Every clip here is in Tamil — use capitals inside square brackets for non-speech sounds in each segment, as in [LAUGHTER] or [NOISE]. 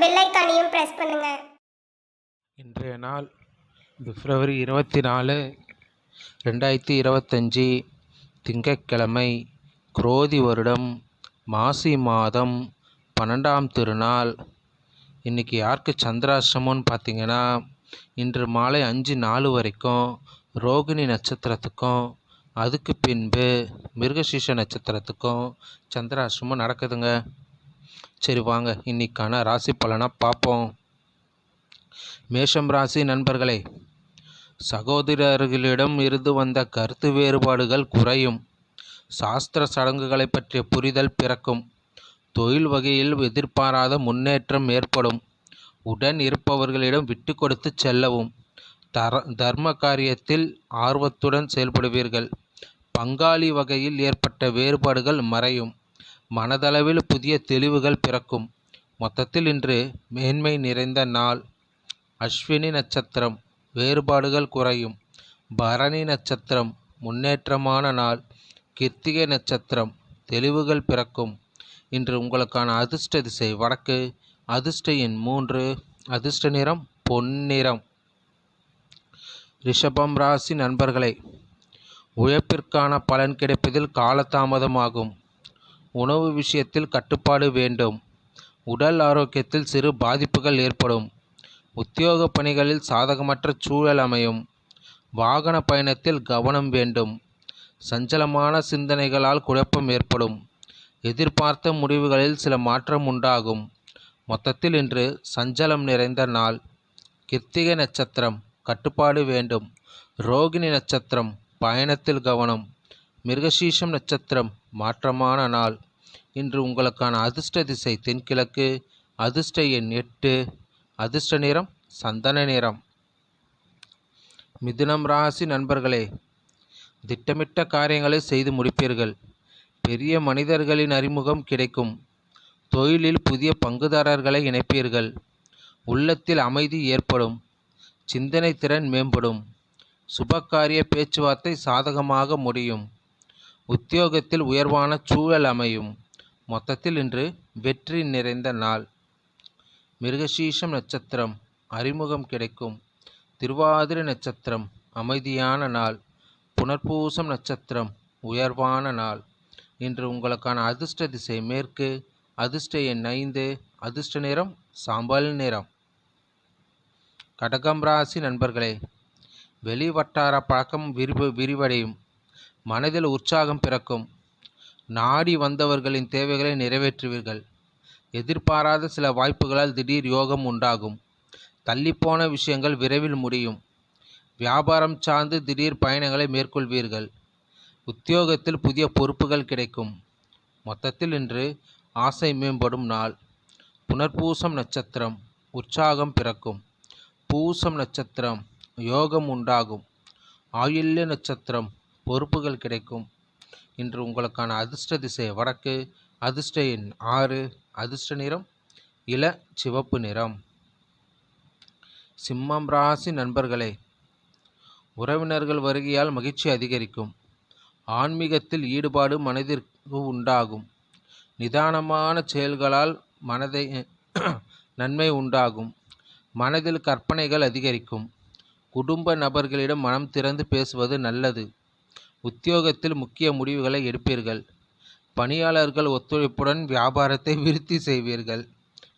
பெல் ஐக்கானையும் ப்ரெஸ் பண்ணுங்க. இன்றைய நாள் பிப்ரவரி இருபத்தி நாலு ரெண்டாயிரத்தி இருபத்தஞ்சி திங்கட்கிழமை குரோதி வருடம் மாசி மாதம் பன்னெண்டாம் திருநாள். இன்றைக்கி யாருக்கு சந்திராசிரமம்னு பார்த்தீங்கன்னா இன்று மாலை அஞ்சு நாலு வரைக்கும் ரோகிணி நட்சத்திரத்துக்கும் அதுக்கு பின்பு மிருகசீஷ நட்சத்திரத்துக்கும் சந்திராசிரமம் நடக்குதுங்க. சரி வாங்க இன்னைக்கான ராசி பலனை பார்ப்போம். மேஷம் ராசி நண்பர்களே சகோதரர்களிடம் இருந்து வந்த கருத்து வேறுபாடுகள் குறையும். சாஸ்திர சடங்குகளை பற்றிய புரிதல் பிறக்கும். தொழில் வகையில் எதிர்பாராத முன்னேற்றம் ஏற்படும். உடன் இருப்பவர்களிடம் விட்டு கொடுத்து செல்லவும். தர தர்ம காரியத்தில் ஆர்வத்துடன் செயல்படுவீர்கள். பங்காளி வகையில் ஏற்பட்ட வேறுபாடுகள் மறையும். மனதளவில் புதிய தெளிவுகள் பிறக்கும். மொத்தத்தில் இன்று மேன்மை நிறைந்த நாள். அஸ்வினி நட்சத்திரம். வேறுபாடுகள் குறையும். பரணி நட்சத்திரம். முன்னேற்றமான நாள். கிருத்திகை நட்சத்திரம். தெளிவுகள் பிறக்கும். இன்று உங்களுக்கான அதிர்ஷ்ட திசை. வடக்கு. அதிர்ஷ்ட எண் மூன்று. அதிர்ஷ்ட நிறம் பொன்னிறம். ரிஷபம் ராசி நண்பர்களே உழைப்பிற்கான பலன் கிடைப்பதில் காலதாமதமாகும். உணவு விஷயத்தில் கட்டுப்பாடு வேண்டும். உடல் ஆரோக்கியத்தில் சிறு பாதிப்புகள் ஏற்படும். உத்தியோக பணிகளில் சாதகமற்ற சூழல் அமையும். வாகன பயணத்தில் கவனம் வேண்டும். சஞ்சலமான சிந்தனைகளால் குழப்பம் ஏற்படும். எதிர்பார்த்த முடிவுகளில் சில மாற்றம் உண்டாகும். மொத்தத்தில் இன்று சஞ்சலம் நிறைந்த நாள். கிருத்திகை நட்சத்திரம் கட்டுப்பாடு வேண்டும். ரோகிணி நட்சத்திரம் பயணத்தில் கவனம். மிருகசீஷம் நட்சத்திரம் மாற்றமான நாள். இன்று உங்களுக்கான அதிர்ஷ்ட திசை தென்கிழக்கு அதிர்ஷ்ட எண் எட்டு அதிர்ஷ்ட நிறம் சந்தன நிறம் மிதுனம் ராசி நண்பர்களே திட்டமிட்ட காரியங்களை செய்து முடிப்பீர்கள். பெரிய மனிதர்களின் அறிமுகம் கிடைக்கும். தொழிலில் புதிய பங்குதாரர்களை இணைப்பீர்கள். உள்ளத்தில் அமைதி ஏற்படும். சிந்தனை திறன் மேம்படும். சுபகாரிய பேச்சுவார்த்தை சாதகமாக முடியும். உத்தியோகத்தில் உயர்வான சூழல் அமையும். மொத்தத்தில் இன்று வெற்றி நிறைந்த நாள். மிருகசீஷம் நட்சத்திரம் அறிமுகம் கிடைக்கும். திருவாதிரை நட்சத்திரம் அமைதியான நாள். புனர்பூசம் நட்சத்திரம் உயர்வான நாள். இன்று உங்களுக்கான அதிர்ஷ்ட திசை மேற்கு அதிர்ஷ்ட எண் ஐந்து அதிர்ஷ்ட நிறம் சாம்பல் நிறம். கடகம் ராசி நண்பர்களே வெளி வட்டார பழக்கம் விரிவு விரிவடையும். மனதில் உற்சாகம் பிறக்கும். நாடி வந்தவர்களின் தேவைகளை நிறைவேற்றுவீர்கள். எதிர்பாராத சில வாய்ப்புகளால் திடீர் யோகம் உண்டாகும். தள்ளிப்போன விஷயங்கள் விரைவில் முடியும். வியாபாரம் சார்ந்து திடீர் பயணங்களை மேற்கொள்வீர்கள். உத்தியோகத்தில் புதிய பொறுப்புகள் கிடைக்கும். மொத்தத்தில் இன்று ஆசை மேம்படும் நாள். புனர்பூசம் நட்சத்திரம் உற்சாகம் பிறக்கும். பூசம் நட்சத்திரம் யோகம் உண்டாகும். ஆயுள்ய நட்சத்திரம் பொறுப்புகள் கிடைக்கும். இன்று உங்களுக்கான அதிர்ஷ்ட திசை வடக்கு அதிர்ஷ்ட எண் ஆறு அதிர்ஷ்ட நிறம் இள சிவப்பு நிறம். சிம்மம் ராசி நண்பர்களே உறவினர்கள் வருகையால் மகிழ்ச்சி அதிகரிக்கும். ஆன்மீகத்தில் ஈடுபாடு மனதிற்கு உண்டாகும். நிதானமான செயல்களால் மனதை நன்மை உண்டாகும். மனதில் கற்பனைகள் அதிகரிக்கும். குடும்ப நபர்களிடம் மனம் திறந்து பேசுவது நல்லது. உத்தியோகத்தில் முக்கிய முடிவுகளை எடுப்பீர்கள். பணியாளர்கள் ஒத்துழைப்புடன் வியாபாரத்தை விருத்தி செய்வீர்கள்.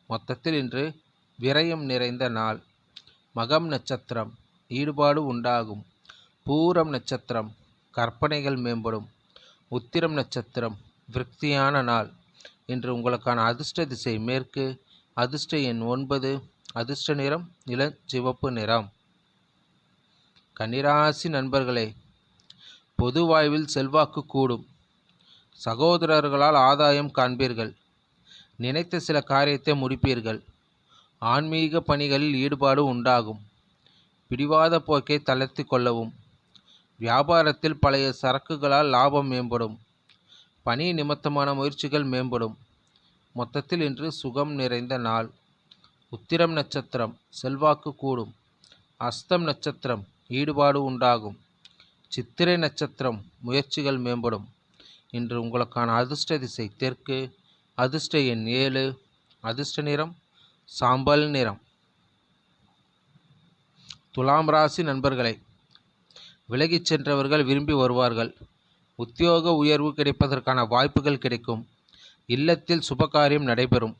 மொத்தத்தில் இன்று விரயம் நிறைந்த நாள். மகம் நட்சத்திரம். ஈடுபாடு உண்டாகும். பூரம் நட்சத்திரம். கற்பனைகள் மேம்படும். உத்திரம் நட்சத்திரம். விருத்தியான நாள். இன்று உங்களுக்கான அதிர்ஷ்ட திசை மேற்கு. அதிர்ஷ்ட எண் ஒன்பது. அதிர்ஷ்ட நிறம். இளஞ்சிவப்பு நிறம். கன்னிராசி நண்பர்களே பொது வாழ்வில் செல்வாக்கு கூடும். சகோதரர்களால் ஆதாயம் காண்பீர்கள். நினைத்த சில காரியத்தை முடிப்பீர்கள். ஆன்மீக பணிகளில் ஈடுபாடு உண்டாகும். பிடிவாத போக்கை தளர்த்தி கொள்ளவும். வியாபாரத்தில் பழைய சரக்குகளால் லாபம் மேம்படும். பணி நிமித்தமான முயற்சிகள் மேம்படும். மொத்தத்தில் இன்று சுகம் நிறைந்த நாள். உத்திரம் நட்சத்திரம் செல்வாக்கு கூடும். அஸ்தம் நட்சத்திரம் ஈடுபாடு உண்டாகும். சித்திரை நட்சத்திரம் முயற்சிகள் மேம்படும். இன்று உங்களுக்கான அதிர்ஷ்ட திசை தெற்கு அதிர்ஷ்ட எண் ஏழு அதிர்ஷ்ட நிறம் சாம்பல் நிறம். துலாம் ராசி நண்பர்களே விலகிச் சென்றவர்கள் விரும்பி வருவார்கள். உத்தியோக உயர்வு கிடைப்பதற்கான வாய்ப்புகள் கிடைக்கும். இல்லத்தில் சுபகாரியம் நடைபெறும்.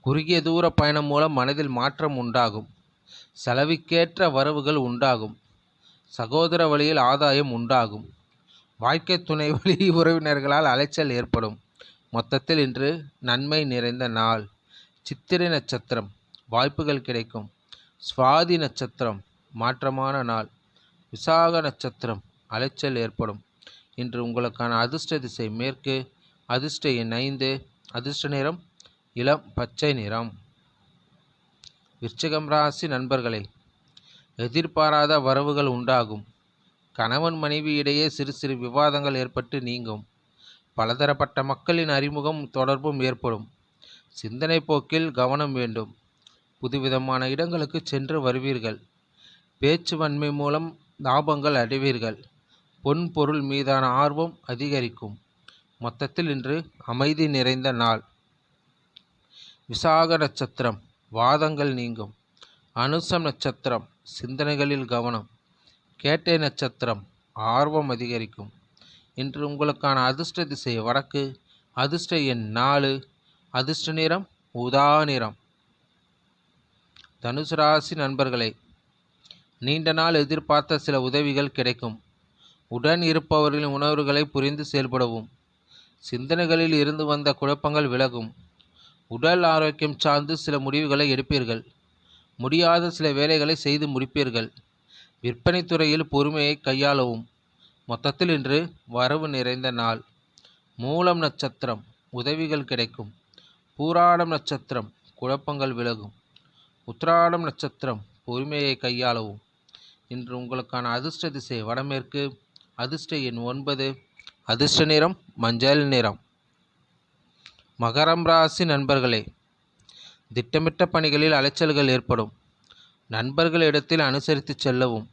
குறுகிய தூர பயணம் மூலம் மனதில் மாற்றம் உண்டாகும். செலவுக்கேற்ற வரவுகள் உண்டாகும். சகோதர வழியில் ஆதாயம் உண்டாகும். வாழ்க்கை துணை வழி [LAUGHS] உறவினர்களால் அலைச்சல் ஏற்படும். மொத்தத்தில் இன்று நன்மை நிறைந்த நாள். சித்திரை நட்சத்திரம் வாய்ப்புகள் கிடைக்கும். சுவாதி நட்சத்திரம் மாற்றமான நாள். விசாக நட்சத்திரம் அலைச்சல் ஏற்படும். இன்று உங்களுக்கான அதிர்ஷ்ட திசை மேற்கு அதிர்ஷ்ட எண் ஐந்து அதிர்ஷ்ட நிறம் இளம் பச்சை நிறம். விருச்சிகம் ராசி நண்பர்களே எதிர்பாராத வரவுகள் உண்டாகும். கணவன் மனைவி இடையே சிறு சிறு விவாதங்கள் ஏற்பட்டு நீங்கும். பலதரப்பட்ட மக்களின் அறிமுகம் தொடர்பும் ஏற்படும். சிந்தனை போக்கில் கவனம் வேண்டும். புதுவிதமான இடங்களுக்கு சென்று வருவீர்கள். பேச்சு வன்மை மூலம் லாபங்கள் அடைவீர்கள். பொன் பொருள் மீதான ஆர்வம் அதிகரிக்கும். மொத்தத்தில் இன்று அமைதி நிறைந்த நாள். விசாக நட்சத்திரம். வாதங்கள் நீங்கும். அனுசம் நட்சத்திரம் சிந்தனைகளில் கவனம். கேட்டை நட்சத்திரம் ஆர்வம் அதிகரிக்கும். இன்று உங்களுக்கான அதிர்ஷ்ட திசை வடக்கு அதிர்ஷ்ட எண் நாலு அதிர்ஷ்ட நிறம் உதா நிறம். தனுசு ராசி நண்பர்களே நீண்ட நாள் எதிர்பார்த்த சில உதவிகள் கிடைக்கும். உடன் இருப்பவர்களின் உணர்வுகளை புரிந்து செயல்படவும். சிந்தனைகளில் இருந்து வந்த குழப்பங்கள் விலகும். உடல் ஆரோக்கியம் சார்ந்து சில முடிவுகளை எடுப்பீர்கள். முடியாத சில வேலைகளை செய்து முடிப்பீர்கள். விற்பனை துறையில் பொறுமையை கையாளவும். மொத்தத்தில் இன்று வரவு நிறைந்த நாள். மூலம் நட்சத்திரம் உதவிகள் கிடைக்கும். பூராடம் நட்சத்திரம் குழப்பங்கள் விலகும். உத்திராடம் நட்சத்திரம் பொறுமையை கையாளவும். இன்று உங்களுக்கான அதிர்ஷ்ட திசை வடமேற்கு. அதிர்ஷ்ட எண் ஒன்பது. அதிர்ஷ்ட நிறம் மஞ்சள் நிறம். மகரம் ராசி நண்பர்களே திட்டமிட்ட பணிகளில் அலைச்சல்கள் ஏற்படும். நண்பர்களிடத்தில் அனுசரித்து செல்லவும்.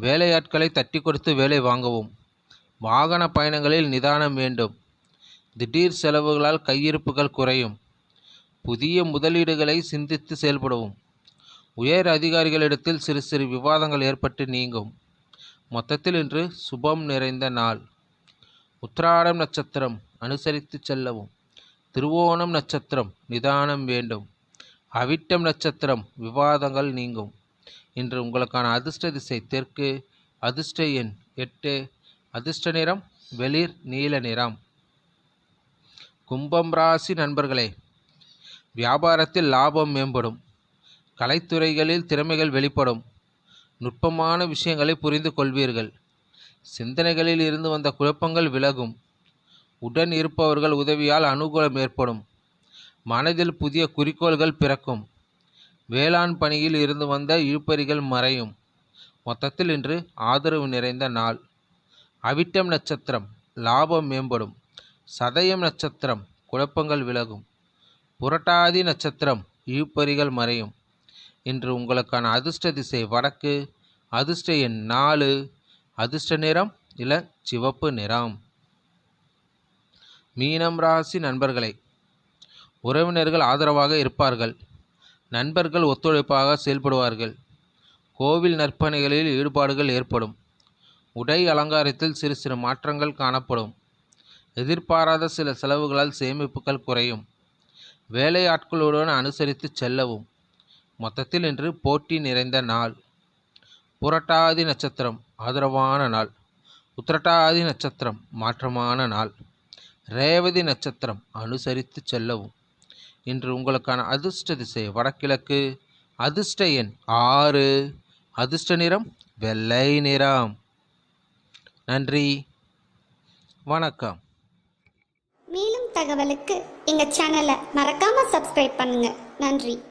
வேலையாட்களை தட்டி கொடுத்து வேலை வாங்கவும். வாகன பயணங்களில் நிதானம் வேண்டும். திடீர் செலவுகளால் கையிருப்புகள் குறையும். புதிய முதலீடுகளை சிந்தித்து செயல்படவும். உயர் அதிகாரிகளிடத்தில் சிறு சிறு விவாதங்கள் ஏற்பட்டு நீங்கும். மொத்தத்தில் இன்று சுபம் நிறைந்த நாள். உத்திராடம் நட்சத்திரம் அனுசரித்து செல்லவும். திருவோணம் நட்சத்திரம் நிதானம் வேண்டும். அவிட்டம் நட்சத்திரம் விவாதங்கள் நீங்கும். இன்று உங்களுக்கான அதிர்ஷ்ட திசை தெற்கு அதிர்ஷ்ட எண் எட்டு அதிர்ஷ்ட நிறம் வெளிர் நீல நிறம். கும்பம் ராசி நண்பர்களே வியாபாரத்தில் லாபம் மேம்படும். கலைத்துறைகளில் திறமைகள் வெளிப்படும். நுட்பமான விஷயங்களை புரிந்து கொள்வீர்கள். சிந்தனைகளில் இருந்து வந்த குழப்பங்கள் விலகும். உடன் இருப்பவர்கள் உதவியால் அனுகூலம் ஏற்படும். மனதில் புதிய குறிக்கோள்கள் பிறக்கும். வேளாண் பணியில் இருந்து வந்த இழுபறிகள் மறையும். மொத்தத்தில் இன்று ஆதரவு நிறைந்த நாள். அவிட்டம் நட்சத்திரம் லாபம் மேம்படும். சதயம் நட்சத்திரம் குழப்பங்கள் விலகும். புரட்டாதி நட்சத்திரம் இழுப்பறிகள் மறையும். இன்று உங்களுக்கான அதிர்ஷ்ட திசை வடக்கு அதிர்ஷ்ட எண் நாலு அதிர்ஷ்ட நிறம் இள சிவப்பு நிறம். மீனம் ராசி நண்பர்களே உறவினர்கள் ஆதரவாக இருப்பார்கள். நண்பர்கள் ஒத்துழைப்பாக செயல்படுவார்கள். கோவில் நற்பணிகளில் ஈடுபாடுகள் ஏற்படும். உடை அலங்காரத்தில் சிறு சிறு மாற்றங்கள் காணப்படும். எதிர்பாராத சில செலவுகளால் சேமிப்புகள் குறையும். வேலையாட்களுடன் அனுசரித்து செல்லவும். மொத்தத்தில் இன்று போட்டி நிறைந்த நாள். புரட்டாதி நட்சத்திரம் ஆதரவான நாள். உத்திரட்டாதி நட்சத்திரம் மாற்றமான நாள். ரேவதி நட்சத்திரம் அனுசரித்து செல்லவும். இன்று உங்களுக்கான அதிர்ஷ்ட திசை வடகிழக்கு. அதிர்ஷ்ட எண் ஆறு. அதிர்ஷ்ட நிறம் வெள்ளை நிறம். நன்றி. வணக்கம். மேலும் தகவலுக்கு எங்கள் சேனலை மறக்காமல் சப்ஸ்கிரைப் பண்ணுங்கள் நன்றி.